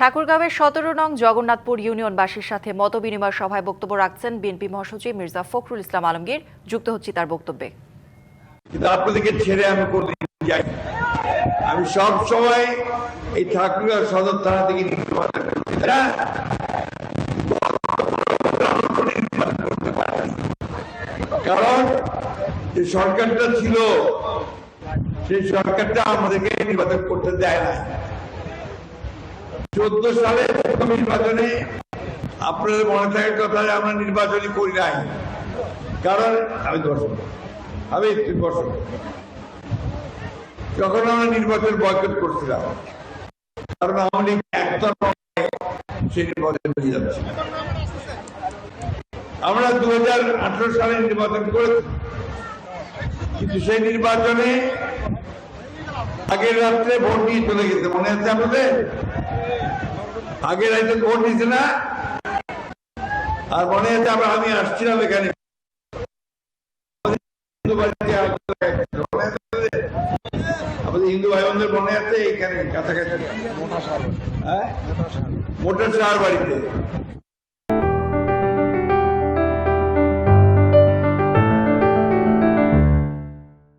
ঠাকুরগাঁওয়ের সতেরো নং জগন্নাথপুর ইউনিয়নবাসীর সাথে মতবিনিময় সভায় বক্তব্য রাখছেন বিএনপি মহাসচিব মির্জা ফখরুল ইসলাম আলমগীর। যুক্ত হচ্ছি তার বক্তব্যে। কিন্তু আপনাদেরকে ছেড়ে আমি যাই আমি সব সময় এই ঠাকুরগাঁও সদর থানা থেকে। কারণ যে সরকারটা ছিল, সেই সরকারটা আমাদেরকে নির্বাচন করতে দেয় না চোদ্দ সালে প্রথম নির্বাচনে আপনাদের মনে থাকার কথা আমরা নির্বাচনই করি নাই। কারণ, আমি দর্শক আমি একটু বসো যখন আমরা নির্বাচন বয়কট করছিলাম, কারণ আওয়ামী লীগ একতরফা সেই নির্বাচন হয়ে যাচ্ছে। আমরা দু হাজার আঠারো সালে নির্বাচন করেছি। কিন্তু সেই নির্বাচনে আগের রাত্রে ভোট দিয়ে চলে গেছে, মনে আছে আপনাদের? আগের রাত্রে ভোট দিছে না? আর মনে আছে আমরা আমি আসছিলাম এখানে? আমাদের হিন্দু ভাই বোনদের মনে আছে এখানে কাছাকাছি? হ্যাঁ? মোটর সাহার বাড়িতে?